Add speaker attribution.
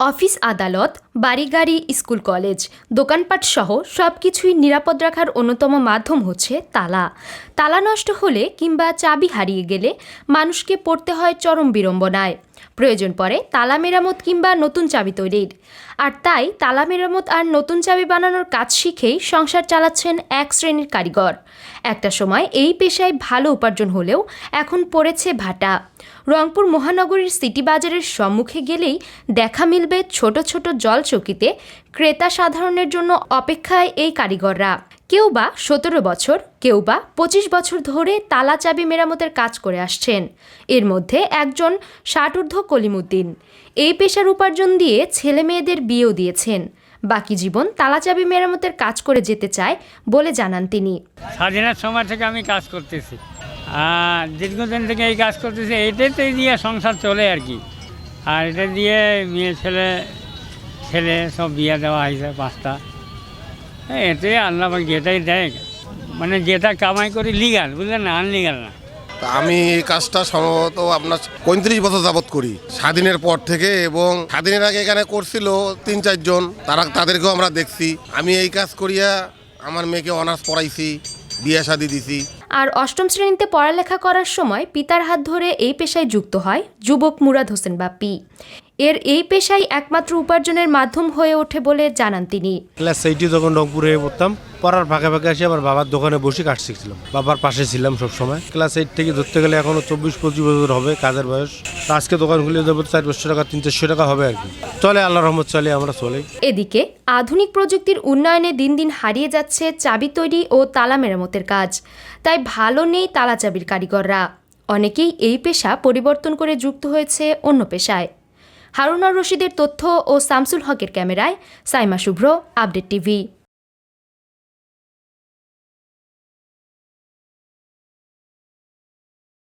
Speaker 1: Office আদালত বাড়ি গাড়ি স্কুল কলেজ, দোকানপাট সহ সব কিছুই নিরাপদ রাখার অন্যতম মাধ্যম হচ্ছে তালা। তালা নষ্ট হলে কিংবা চাবি হারিয়ে গেলে মানুষকে পড়তে হয় চরম বিড়ম্বনায়। প্রয়োজন পড়ে তালা মেরামত কিংবা নতুন চাবি তৈরির। আর তাই তালা মেরামত আর নতুন চাবি বানানোর কাজ শিখেই সংসার চালাচ্ছেন এক শ্রেণির কারিগর। একটা সময় এই পেশায় ভালো উপার্জন হলেও এখন পড়েছে ভাটা। রংপুর মহানগরীর সিটি বাজারের সম্মুখে গেলেই দেখা মিলবে ছোট ছোট জলচকিতে ক্রেতা সাধারণের জন্য অপেক্ষায় এই কারিগররা। কেউ বা সতেরো বছর, কেউ বা পঁচিশ বছর ধরে তালা চাবি মেরামতের কাজ করে আসছেন। এর মধ্যে একজন ষাটঊর্ধ্ব কলিমুদ্দিন। এই পেশার উপার্জন দিয়ে ছেলে মেয়েদের বিয়েও দিয়েছেন। বাকি জীবন তালা চাবি মেরামতের কাজ করে যেতে চায় বলে জানান তিনি।
Speaker 2: স্বাধীনের সময় থেকে আমি কাজ করতেছি। দীর্ঘদিন থেকে এই কাজ করতেছি এটাতে দিয়ে সংসার চলে আর কি। আর এটা দিয়ে মেয়ে, ছেলে ছেলে সব বিয়ে দেওয়া হয়েছে পাঁচটা। হ্যাঁ, এটাই আল্লাহ যেটাই দেয় মানে যেটা কামাই করি লিগাল বুঝলেন না? আনলিগাল না।
Speaker 3: আমি এই কাজটা সম্ভবত আপনার পঁয়ত্রিশ বছর যাবৎ করি। স্বাধীনের পর থেকে এবং স্বাধীনের আগে এখানে করছিল তিন চারজন তারা তাদেরকেও আমরা দেখছি। আমি এই কাজ করিয়া আমার মেয়েকে অনার্স পড়াইছি বিয়ে শাদি দিছি।
Speaker 1: আর অষ্টম শ্রেণীতে পড়ালেখা করার সময় পিতার হাত ধরে এই পেশায় যুক্ত হয় যুবক মুরাদ হোসেন বা পি এর এই পেশাই একমাত্র উপার্জনের মাধ্যম হয়ে ওঠে বলে জানান তিনি।
Speaker 4: ক্লাস এইটে যখন রংপুরে পড়তাম পড়ার ফাঁকে ফাঁকে এসে আমার বাবার দোকানে বসে কাজ শিখছিলাম। বাবার পাশে ছিলাম সব সময় ক্লাস এইট থেকে ধরতে গেলে এখনও চব্বিশ, পঁচিশ বছর হবে কাজের বয়স। আজকে দোকান খুলে দেবো, চার পাঁচশো টাকা, তিন চারশো টাকা হবে আর কি। চলে, আল্লাহ রহমত, চলে, আমরা চলে।
Speaker 1: এদিকে আধুনিক প্রযুক্তির উন্নয়নে দিন দিন হারিয়ে যাচ্ছে চাবি তৈরি ও তালা মেরামতের কাজ। তাই ভালো নেই তালা চাবির কারিগররা। অনেকেই এই পেশা পরিবর্তন করে যুক্ত হয়েছে অন্য পেশায়। হারুনার রশিদের তথ্য ও সামসুল হকের ক্যামেরায় সাইমা শুভ্র, আপডেট টিভি।